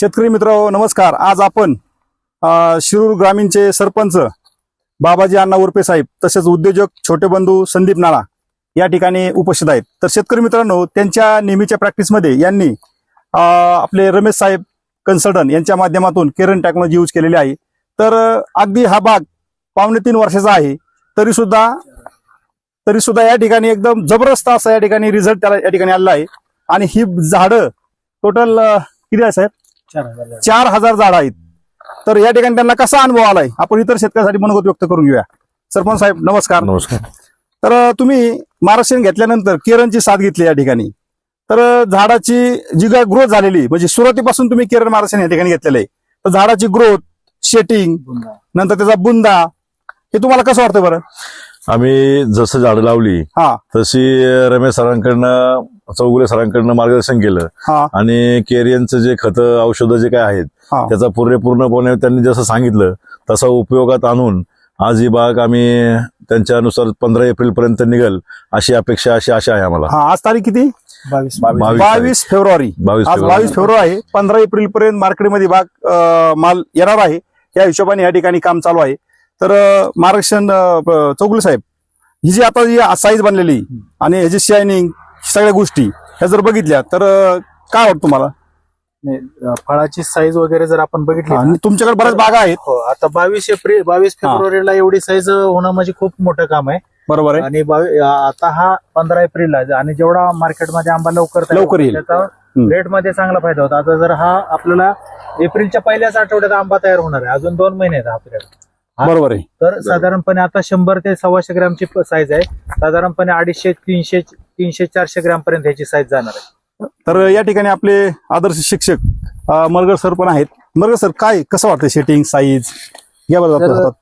शेतकरी मित्र नमस्कार. आज आपण शिरूर ग्रामीणचे सरपंच बाबाजी अण्णा उर्पे साहेब तसेच उद्योजक छोटे बंधू संदीप नाळा या ठिकाणी उपस्थित आहेत. तर शेतकरी मित्रांनो त्यांच्या नेहमीच्या प्रॅक्टिसमध्ये यांनी आपले रमेश साहेब कन्सल्टंट यांच्या माध्यमातून केरन टेक्नॉलॉजी यूज केलेली आहे. तर अगदी हा भाग पावणे तीन वर्षाचा आहे. तरी सुद्धा तरी सुद्धा या ठिकाणी एकदम जबरदस्त असा या ठिकाणी रिझल्ट त्याला या ठिकाणी आलेला आहे. आणि ही झाडं टोटल किती आहे साहेब? चार हजार झाड. आहेत. तर या ठिकाणी त्यांना कसा अनुभव आलाय? आपण इतर शेतकऱ्यासाठी मनोगत व्यक्त करून घेऊया. सरपंच साहेब नमस्कार. नमस्कार. तर तुम्ही महाराष्ट्रीयन घेतल्यानंतर केरनची साथ घेतली या ठिकाणी. तर झाडाची जी काय ग्रोथ झालेली म्हणजे सुरुवातीपासून तुम्ही केरन महाराष्ट्रीयन या ठिकाणी घेतलेलं आहे. तर झाडाची ग्रोथ शेटिंग नंतर त्याचा बुंदा हे तुम्हाला कसं वाटतं बरं? आम्ही जसं झाडं लावली हा. तशी रमेश सरांकडनं चौगुले सरांकडनं मार्गदर्शन केलं. आणि केरियनचं जे खत औषधं जे काय आहेत त्याचा पूर्णपणे त्यांनी जसं सांगितलं तसा उपयोगात आणून आज ही बाग आम्ही त्यांच्यानुसार पंधरा एप्रिल पर्यंत निघल अशी अपेक्षा अशी आशा आहे आम्हाला. हा आज तारीख किती? बावीस. फेब्रुवारी. बावीस. बावीस फेब्रुवारी आहे. पंधरा एप्रिल पर्यंत मार्केटमध्ये बाग माल येणार आहे. या हिशोबाने या ठिकाणी काम चालू आहे. तर अं, चौगुले साहेब ही जी आता जी साईज बनलेली आणि ह्याची शायनिंग सगळ्या गोष्टी ह्या जर बघितल्या तर काय वाटतं तुम्हाला नाही, फळाची साईज वगैरे जर आपण बघितली ना, तुमच्याकडे बऱ्याच बागा आहेत हो आता बावीस एप्रिल बावीस हा. फेब्रुवारीला एवढी साईज होणं म्हणजे खूप मोठं काम आहे बरोबर आहे आणि बावी- आता हा पंधरा एप्रिलला आहे. आणि जेवढा मार्केटमध्ये आंबा लवकर तयार लवकर होतो, येईल. त्याचा हम्म. रेटमध्ये चांगला फायदा होता आता जर हा आपल्याला एप्रिलच्या पहिल्याच आठवड्यात आंबा तयार होणार आहे अजून दोन महिने आहेत हा पिरियड हा. बरोबर आहे तर साधारणपणे आता शंभर ते सव्वाशे ग्रॅमची साईज आहे साधारणपणे अडीचशे तीनशे तीनशे चारशे ग्रॅम पर्यंत ह्याची साईज जाणार आहे. तर या ठिकाणी आपले आदर्श शिक्षक मरगर सर पण आहेत. मरगर सर काय कसं वाटतं शेटिंग साईज या बरं तर जातात